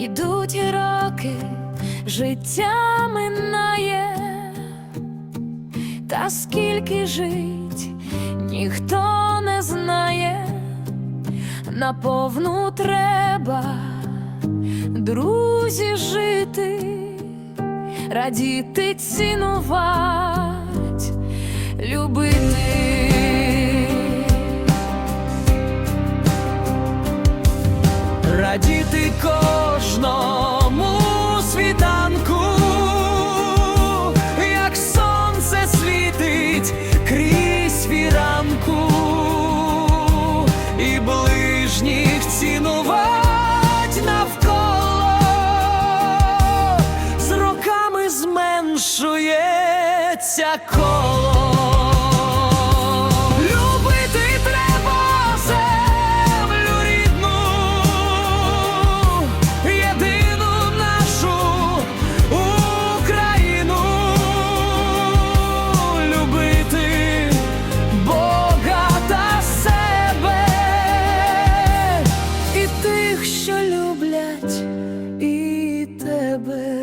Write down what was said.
Ідуть роки, життя минає, та скільки жить ніхто не знає, наповну треба, друзі, жити, радіти, цінувать, любити. радіти кожному світанку, як сонце світить крізь віранку, і ближніх цінувать навколо, з роками зменшується коло. тебе.